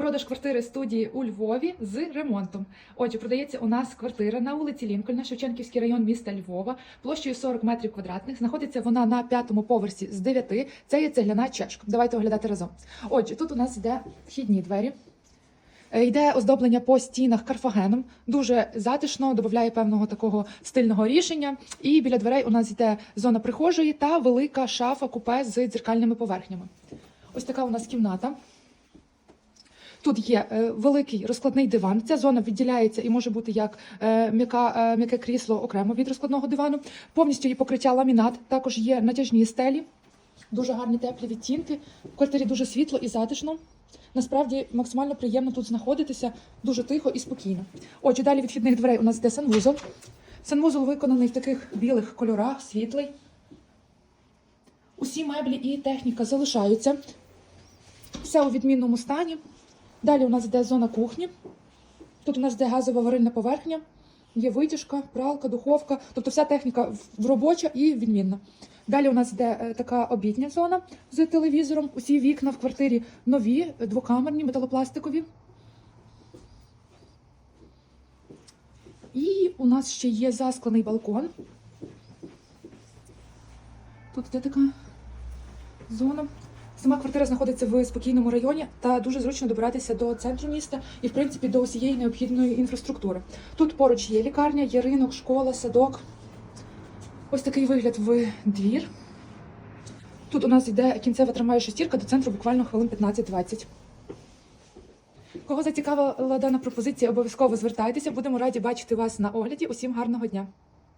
Продаж квартири студії у Львові з ремонтом. Отже, продається у нас квартира на вулиці Лінкольна, Шевченківський район міста Львова, площею 40 метрів квадратних. Знаходиться вона на п'ятому поверсі з 9. Це є цегляна чешка. Давайте оглядати разом. Отже, тут у нас йде вхідні двері. Е, Йде оздоблення по стінах карфагеном, дуже затишно, додає певного такого стильного рішення. І біля дверей у нас йде зона прихожої та велика шафа купе з дзеркальними поверхнями. Ось така у нас кімната. Тут є е, великий розкладний диван. Ця зона відділяється і може бути як е, м'яка, е, м'яке крісло окремо від розкладного дивану. Повністю її покриття ламінат. Також є натяжні стелі, дуже гарні теплі відтінки. В квартирі дуже світло і затишно. Насправді максимально приємно тут знаходитися, дуже тихо і спокійно. Отже, далі від вхідних дверей у нас йде санвузол. Санвузол виконаний в таких білих кольорах, світлий. Усі меблі і техніка залишаються. Все у відмінному стані. Далі у нас йде зона кухні. Тут у нас йде газова варильна поверхня, є витяжка, пралка, духовка. Тобто вся техніка робоча і відмінна. Далі у нас йде е, така обідня зона з телевізором. Усі вікна в квартирі нові, двокамерні, металопластикові. І у нас ще є засклений балкон. Тут йде така зона. Сама квартира знаходиться в спокійному районі та дуже зручно добиратися до центру міста і, в принципі, до усієї необхідної інфраструктури. Тут поруч є лікарня, є ринок, школа, садок. Ось такий вигляд в двір. Тут у нас йде кінцева трамваю шестірка до центру буквально хвилин 15-20. Кого зацікавила дана пропозиція, обов'язково звертайтеся. Будемо раді бачити вас на огляді. Усім гарного дня!